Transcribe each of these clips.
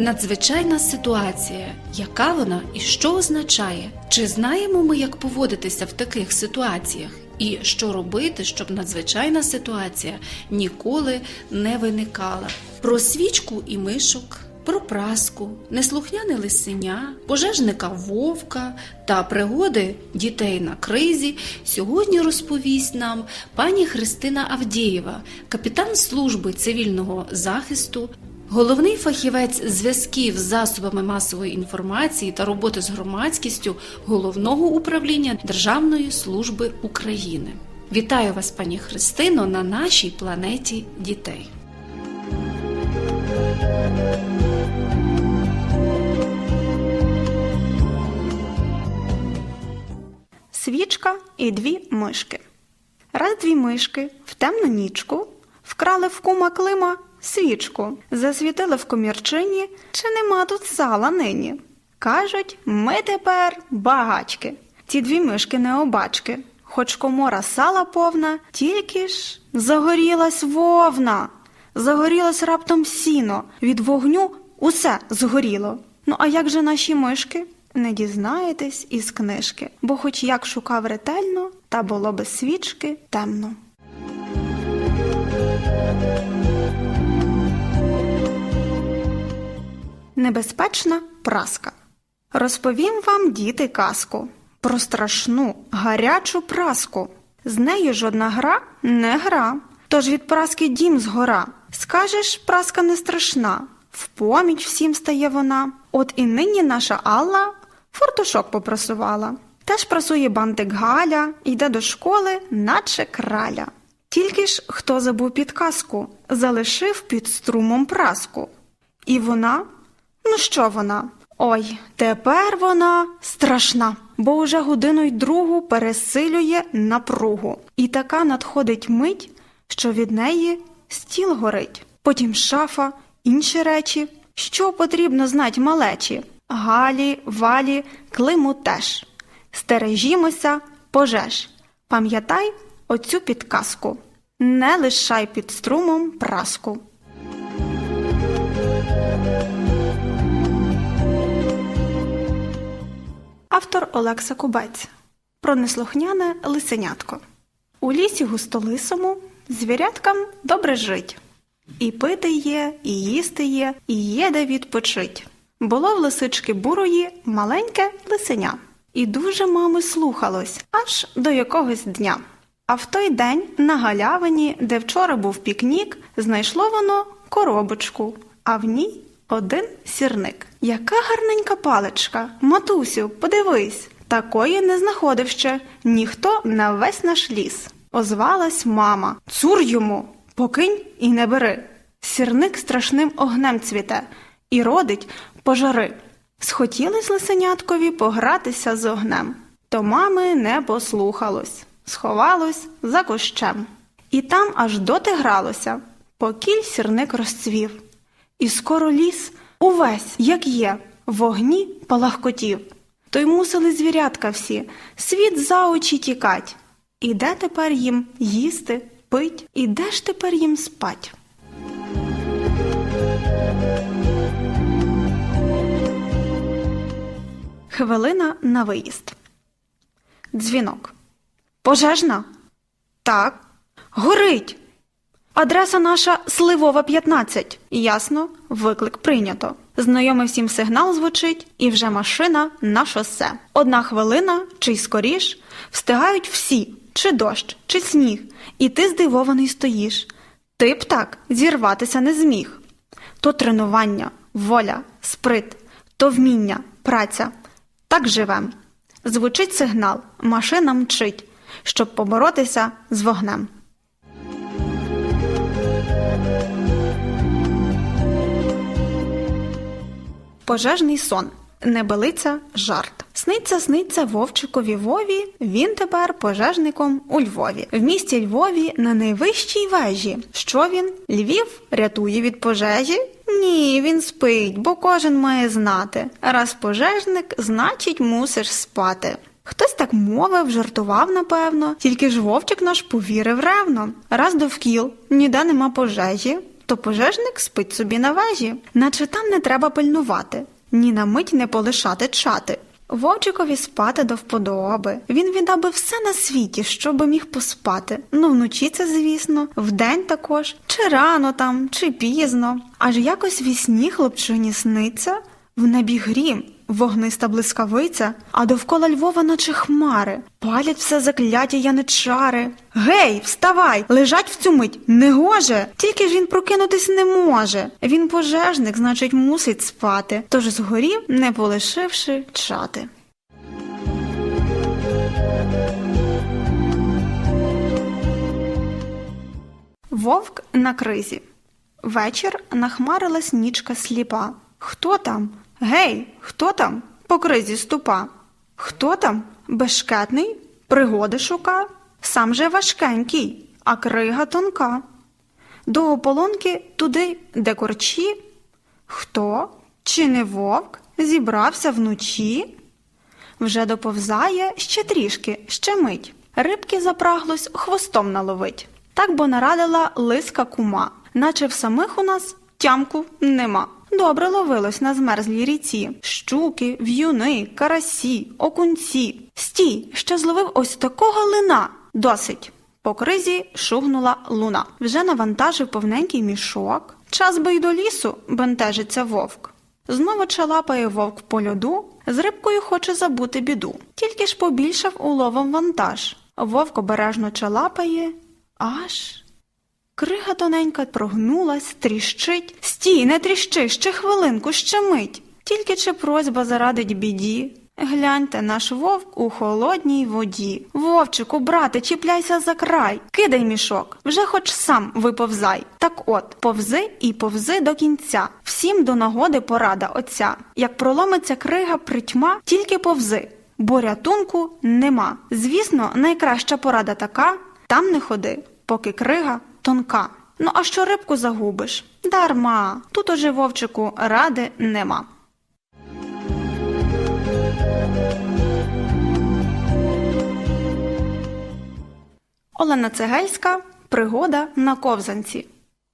Надзвичайна ситуація, яка вона і що означає? Чи знаємо ми, як поводитися в таких ситуаціях? І що робити, щоб надзвичайна ситуація ніколи не виникала? Про свічку і мишок, про праску, неслухняне лисеня, пожежника вовка та пригоди дітей на кризі сьогодні розповість нам пані Христина Авдієва, капітан служби цивільного захисту, головний фахівець зв'язків з засобами масової інформації та роботи з громадськістю головного управління Державної служби України. Вітаю вас, пані Христино, на нашій планеті дітей. Свічка і дві мишки. Раз дві мишки в темну нічку вкрали в кума Клима свічку, засвітили в комірчині, чи нема тут сала нині. Кажуть, ми тепер багачки. Ці дві мишки не обачки. Хоч комора сала повна, тільки ж загорілась вовна. Загорілось раптом сіно, від вогню усе згоріло. Ну а як же наші мишки? Не дізнаєтесь із книжки, бо хоч як шукав ретельно, та було без свічки темно. Небезпечна праска. Розповім вам, діти, казку про страшну гарячу праску. З нею жодна гра не гра. Тож від праски дім згора. Скажеш, праска не страшна, в поміч всім стає вона. От і нині наша Алла фортушок попросувала. Теж прасує бантик Галя, йде до школи, наче краля. Тільки ж хто забув підказку, залишив під струмом праску. І вона Ну що вона? Ой, тепер вона страшна, бо уже годину й другу пересилює напругу. І така надходить мить, що від неї стіл горить. Потім шафа, інші речі. Що потрібно знать малечі? Галі, валі, климу теж. Стережімося, пожеж. Пам'ятай оцю підказку. Не лишай під струмом праску. Автор Олекса Кубець. Про неслухняне лисенятко. У лісі густолисому звіряткам добре жить. І пити є, і їсти є, і є де відпочить. Було в лисички бурої маленьке лисеня. І дуже мами слухалось аж до якогось дня. А в той день на галявині, де вчора був пікнік, знайшло воно коробочку, а в ній один сірник. Яка гарненька паличка, матусю, подивись, такої не знаходив ще ніхто на весь наш ліс. Озвалась мама. Цур йому, покинь і не бери. Сірник страшним огнем цвіте і родить пожари. Схотілось лисеняткові погратися з огнем. То мами не послухалось, сховалось за кущем. І там аж доти гралося, покіль сірник розцвів. І скоро ліс увесь, як є, вогні палахкотів. То й мусили звірятка всі, світ за очі тікать. І де тепер їм їсти, пить, і де ж тепер їм спать? Хвилина на виїзд. Дзвінок. Пожежна? Так. Горить. Адреса наша Сливова 15. Ясно, виклик прийнято. Знайомий всім сигнал звучить, і вже машина на шосе. Одна хвилина, чи й скоріш, встигають всі, чи дощ, чи сніг, і ти здивований стоїш. Ти б так зірватися не зміг. То тренування, воля, сприт, то вміння, праця. Так живем. Звучить сигнал, машина мчить, щоб поборотися з вогнем. Пожежний сон. Небелиця жарт. Сниться, сниться Вовчикові Вові. Він тепер пожежником у Львові. В місті Львові на найвищій вежі. Що він? Львів рятує від пожежі? Ні, він спить, бо кожен має знати. Раз пожежник, значить, мусиш спати. Хтось так мовив, жартував, напевно, тільки ж вовчик наш повірив ревно. Раз довкіл, ніде нема пожежі, то пожежник спить собі на вежі, наче там не треба пильнувати, ні на мить не полишати чати. Вовчикові спати до вподоби. Він віддав би все на світі, щоби міг поспати. Ну, вночі це, звісно, вдень також, чи рано там, чи пізно. Аж якось вісні хлопчині сниться, в небі грім, вогниста блискавиця, а довкола Львова наче хмари, палять все закляття яничари. Гей, вставай! Лежать в цю мить негоже, тільки ж він прокинутись не може. Він пожежник, значить, мусить спати, тож згорів, не полишивши чати. Вовк на кризі. Вечір нахмарилась нічка сліпа. Хто там? Гей, хто там? По кризі ступа. Хто там? Бешкетний? Пригоди шука? Сам же важкенький, а крига тонка. До ополонки туди, де корчі. Хто? Чи не вовк? Зібрався вночі? Вже доповзає ще трішки, ще мить. Рибки запраглось хвостом наловить. Так бо нарадила лиска кума, наче в самих у нас тямку нема. Добре ловилось на змерзлій ріці. Щуки, в'юни, карасі, окунці. Стій, ще зловив ось такого лина. Досить. По кризі шугнула луна. Вже навантажив повненький мішок. Час би й до лісу, бентежиться вовк. Знову чалапає вовк по льоду, з рибкою хоче забути біду. Тільки ж побільшав уловом вантаж. Вовк обережно чалапає, аж. Крига тоненька прогнулась, тріщить. Стій, не тріщи, ще хвилинку, ще мить. Тільки чи просьба зарадить біді. Гляньте, наш вовк у холодній воді. Вовчику, брате, чіпляйся за край, кидай мішок, вже хоч сам виповзай. Так от, повзи і повзи до кінця. Всім до нагоди порада отця. Як проломиться крига притьма, тільки повзи, бо рятунку нема. Звісно, найкраща порада така там не ходи, поки крига тонка. Ну а що рибку загубиш? Дарма. Тут уже вовчику ради нема. Олена Цегельська Пригода на ковзанці.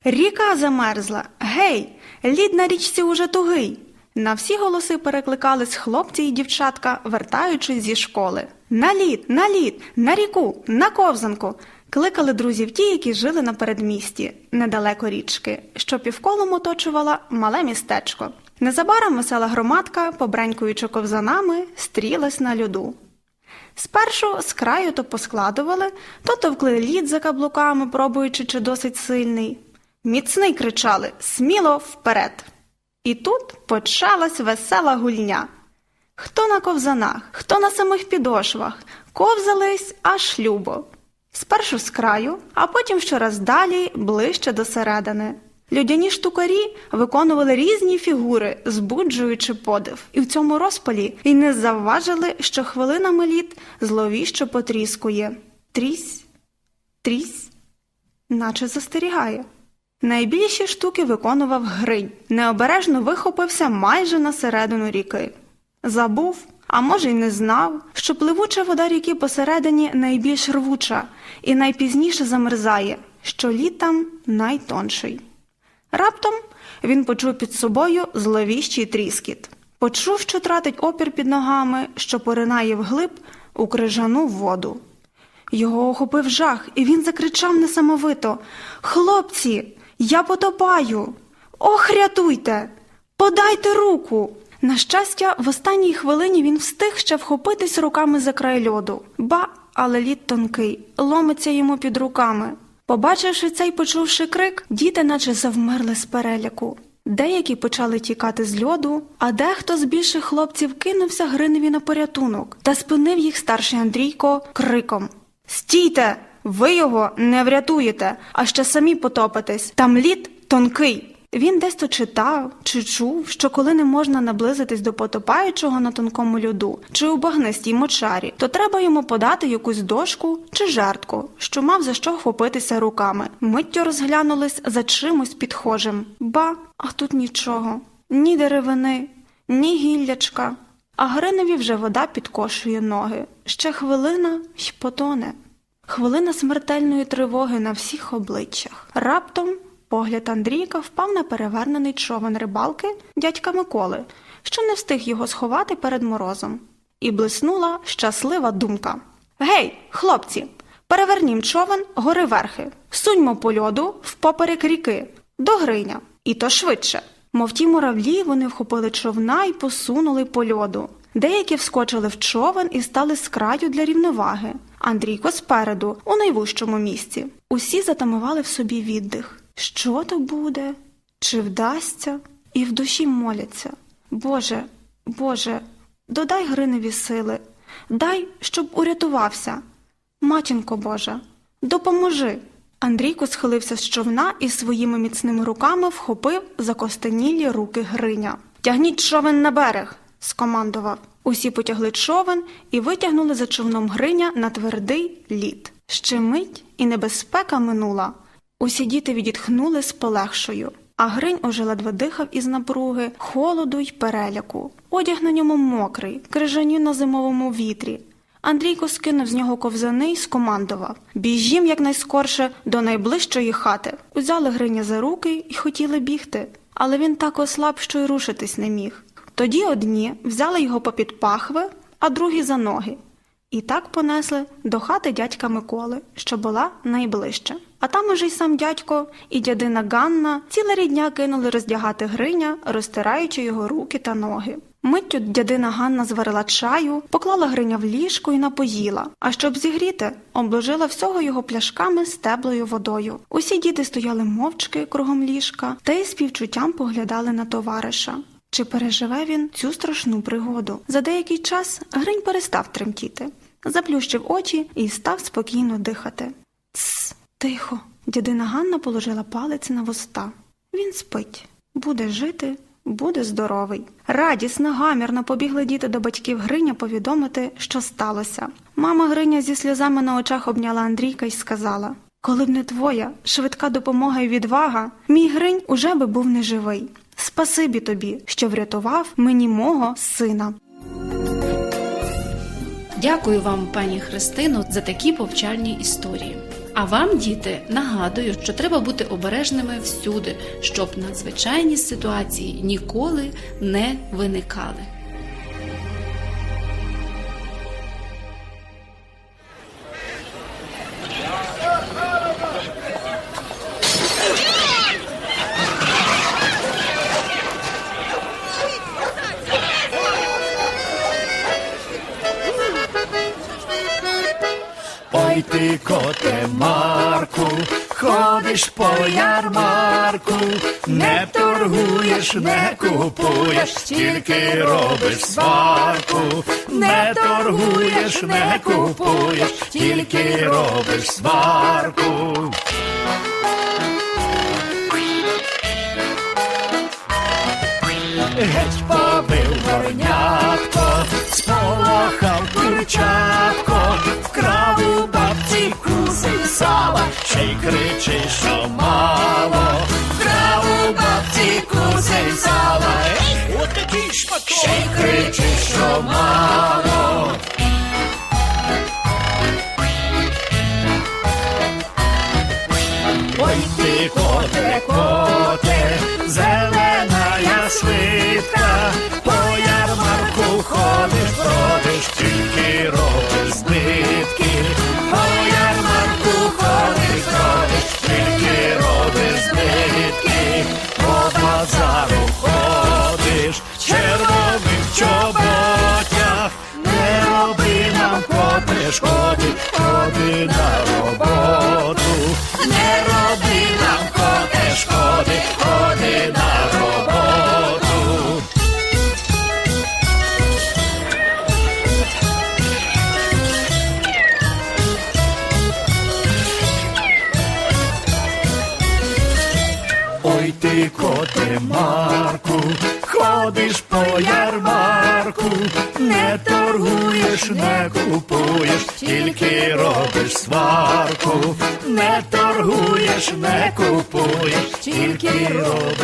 Ріка замерзла. Гей, лід на річці уже тугий. На всі голоси перекликались хлопці і дівчатка, вертаючись зі школи. На лід, на лід, на ріку, на ковзанку. Кликали друзів ті, які жили на передмісті, недалеко річки, що півколом оточувала мале містечко. Незабаром весела громадка, побренькуючи ковзанами, стрілась на льоду. Спершу з краю то поскладували, то товкли лід за каблуками, пробуючи, чи досить сильний. Міцний кричали сміло вперед. І тут почалась весела гульня. Хто на ковзанах, хто на самих підошвах, ковзались аж любо. Спершу з краю, а потім щораз далі, ближче до середини. Людяні штукарі виконували різні фігури, збуджуючи подив, і в цьому розпалі й не завважили, що хвилинами лід зловіщо потріскує. Трісь, трісь, наче застерігає. Найбільші штуки виконував Гринь, необережно вихопився майже на середину ріки. Забув, а може й не знав, що пливуча вода ріки посередині найбільш рвуча і найпізніше замерзає, що лід там найтонший. Раптом він почув під собою зловіщий тріскіт. Почув, що тратить опір під ногами, що поринає вглиб у крижану воду. Його охопив жах, і він закричав несамовито Хлопці, я потопаю! Ох, рятуйте! Подайте руку! На щастя, в останній хвилині він встиг ще вхопитись руками за край льоду. Ба, але лід тонкий, ломиться йому під руками. Побачивши цей почувши крик, діти наче завмерли з переляку. Деякі почали тікати з льоду, а дехто з більших хлопців кинувся Гриневі на порятунок та спинив їх старший Андрійко криком Стійте! Ви його не врятуєте, а ще самі потопитесь. Там лід тонкий. Він десь читав чи чув, що коли не можна наблизитись до потопаючого на тонкому льоду чи у багнистій мочарі, то треба йому подати якусь дошку чи жертку, що мав за що вхопитися руками. Миттю розглянулись за чимось підхожим. Ба, а тут нічого, ні деревини, ні гіллячка. А Гриневі вже вода підкошує ноги. Ще хвилина й потоне. Хвилина смертельної тривоги на всіх обличчях. Раптом Погляд Андрійка впав на перевернений човен рибалки дядька Миколи, що не встиг його сховати перед морозом. І блиснула щаслива думка. Гей, хлопці, перевернім човен гори верхи, суньмо по льоду впоперек ріки, до гриня, і то швидше. Мов ті муравлі, вони вхопили човна і посунули по льоду. Деякі вскочили в човен і стали з краю для рівноваги. Андрійко спереду, у найвужчому місці. Усі затамували в собі віддих. Що то буде? Чи вдасться? І в душі моляться. Боже, Боже, додай Гриневі сили, дай, щоб урятувався. Матінко Божа, допоможи. Андрійко схилився з човна і своїми міцними руками вхопив закостенілі руки Гриня. Тягніть човен на берег, скомандував. Усі потягли човен і витягнули за човном Гриня на твердий лід. Ще мить і небезпека минула. Усі діти відітхнули з полегшою. А Гринь уже ледве дихав із напруги, холоду й переляку. Одяг на ньому мокрий, крижанів на зимовому вітрі. Андрійко скинув з нього ковзани й скомандував Біжім якнайскорше до найближчої хати. Узяли Гриня за руки й хотіли бігти, але він так ослаб, що й рушитись не міг. Тоді одні взяли його попід пахви, а другі за ноги. І так понесли до хати дядька Миколи, що була найближче. А там уже й сам дядько і дядина Ганна ціле рідня кинули роздягати Гриня, розтираючи його руки та ноги. Миттю дядина Ганна зварила чаю, поклала Гриня в ліжко і напоїла, а щоб зігріти, обложила всього його пляшками з теплою водою. Усі діти стояли мовчки кругом ліжка та й співчуттям поглядали на товариша. Чи переживе він цю страшну пригоду? За деякий час Гринь перестав тремтіти, заплющив очі і став спокійно дихати. Тсс, тихо. Дядина Ганна положила палець на вуста. Він спить, буде жити, буде здоровий. Радісно, гамірно побігли діти до батьків Гриня повідомити, що сталося. Мама Гриня зі сльозами на очах обняла Андрійка й сказала: Коли б не твоя швидка допомога і відвага, мій Гринь уже би був неживий. Спасибі тобі, що врятував мені мого сина. Дякую вам, пані Христино, за такі повчальні історії. А вам, діти, нагадую, що треба бути обережними всюди, щоб надзвичайні ситуації ніколи не виникали. Ти Марку, ходиш по ярмарку, не торгуєш, не купуєш, тільки робиш сварку, не торгуєш, не купуєш, тільки робиш сварку. Геть побив горнятко, сполохав курчатко, й кричи, що мало, вкрав у бабці куси сала, Ей, от такий шматок, ще й кричи, що мало. Ой ти коте, коте, зелена я свитка, торгуєш, не купуєш, тільки робиш.